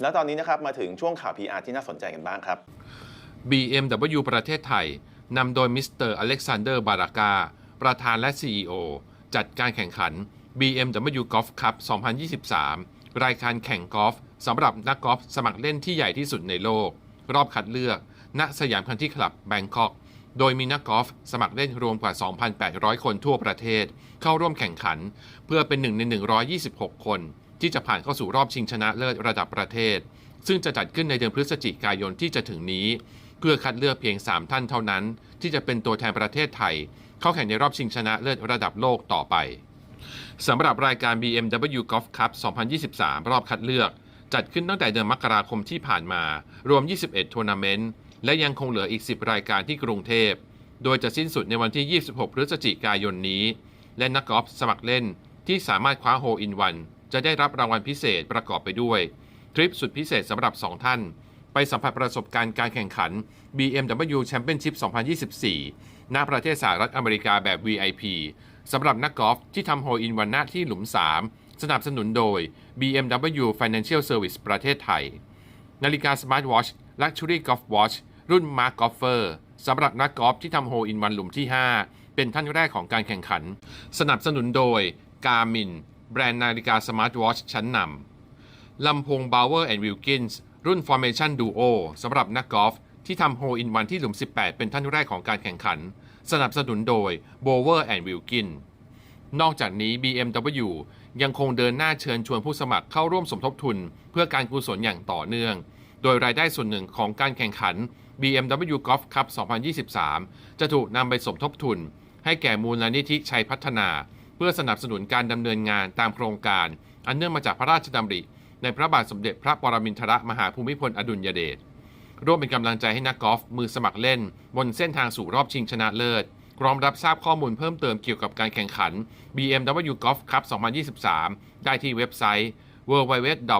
แล้วตอนนี้นะครับมาถึงช่วงข่าว PR ที่น่าสนใจกันบ้างครับ BMW ประเทศไทยนำโดยมิสเตอร์อเล็กซานเดอร์บารา a าประธานและ CEO จัดการแข่งขัน BMW Golf Cup 2023 รายการแข่งกอล์ฟสำหรับนักกอล์ฟสมัครเล่นที่ใหญ่ที่สุดในโลก รอบคัดเลือก ณสยามคันที่คลับแบงคอก โดยมีนักกอล์ฟสมัครเล่นรวมกว่า 2,800 คนทั่วประเทศ เข้าร่วมแข่งขัน เพื่อเป็นหนึ่งใน 126 คน ที่จะผ่านเข้าสู่รอบชิงชนะเลิศระดับประเทศ ซึ่งจะจัดขึ้นในเดือนพฤศจิกายนที่จะถึงนี้ เพื่อคัดเลือกเพียง 3 ท่านเท่านั้น ที่จะเป็นตัวแทนประเทศไทย เข้าแข่งในรอบชิงชนะเลิศระดับโลกต่อไปสำหรับรายการ BMW Golf Cup 2023 รอบคัดเลือก จัดขึ้นตั้งแต่เดือนมกราคมที่ผ่านมา รวม 21ทัวร์นาเมนต์และยังคงเหลืออีก 10 รายการที่กรุงเทพ โดยจะสิ้นสุดในวันที่ 26 พฤศจิกายนนี้ และนักกอล์ฟสมัครเล่นที่สามารถคว้าโฮอินวัน จะได้รับรางวัลพิเศษประกอบไปด้วย ทริปสุดพิเศษสำหรับ 2 ท่าน ไปสัมผัสประสบการณ์การแข่งขัน BMW Championship 2024 ณ ประเทศสหรัฐอเมริกาแบบ VIP สำหรับนักกอล์ฟที่ทำโฮอินวันหน้าที่หลุม 3 สนับสนุนโดย BMW Financial Service ประเทศไทย นาฬิกา Smart Watch Luxury Golf Watch รุ่น Mark Golfer สำหรับนักกอล์ฟที่ทำโฮอินวันหลุมที่ 5 เป็นท่านแรกของการแข่งขัน สนับสนุนโดย Garmin แบรนด์นาฬิกา Smart Watch ชั้นนำลำโพง Bauer and Wilkins รุ่น Formation Duo สำหรับนักกอล์ฟที่ทำโฮอินวันที่หลุม 18 เป็นท่านแรกของการแข่งขัน สนับสนุนโดย Bauer and Wilkins นอกจากนี้ BMW ยังคงเดินหน้าเชิญชวนผู้สมัครเข้าร่วมสมทบทุน เพื่อการกุศลอย่างต่อเนื่อง โดยรายได้ส่วนหนึ่งของการแข่งขัน BMW Golf Cup 2023 จะถูกนำไปสมทบทุน ให้แก่มูลนิธิชัยพัฒนา เพื่อสนับสนุนการดำเนินงานตามโครงการ อันเนื่องมาจากพระราชดำริ ในพระบาทสมเด็จพระปรมินทรมหาภูมิพลอดุลยเดชร่วมเป็นกำลังใจให้นักกอล์ฟมือสมัครเล่น บนเส้นทางสู่รอบชิงชนะเลิศพร้อมรับทราบข้อมูลเพิ่มเติมเกี่ยวกับการแข่งขัน BMW Golf Cup 2023 ได้ที่เว็บไซต์ www.bmw.co.th